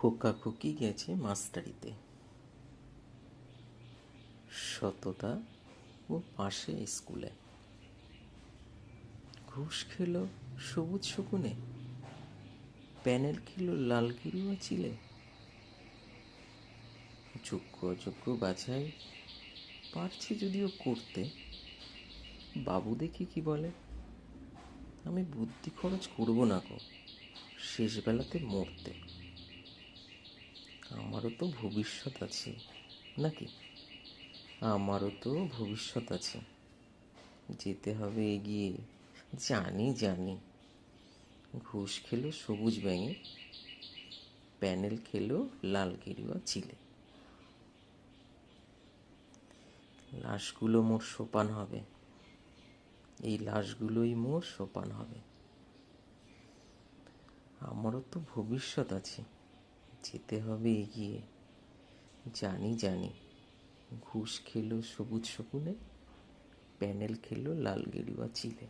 খোকা খুকি গেছে মাস্টারিতে। সততা ও পাশে স্কুলে। ঘুষ খেলো সবুজ শকুনে। প্যানেল খেলো লাল গিরুয়া চিলে। যোগ্য অযোগ্য বাছাই পারছি যদিও করতে। বাবু দেখি কি বলে? আমি বুদ্ধি খরচ করব না গো শেষ বেলাতে মরতে। আমারও তো ভবিষ্যৎ আছে, নাকি? আমারও তো ভবিষ্যৎ আছে। যেতে হবে এগিয়ে, জানি জানি। ঘুষ খেলো সবুজ ব্যাঙে, প্যানেল খেলো লাল গেরুয়া চিলে। লাশগুলো মোর সোপান হবে। এই লাশগুলোই মোর সোপান হবে। আমারও তো ভবিষ্যৎ আছে। যেতে হবে এগিয়ে। জানি জানি। ঘুষ খেলো সবুজ শকুনে প্যানেল খেলো লাল গেরুয়া চিলে।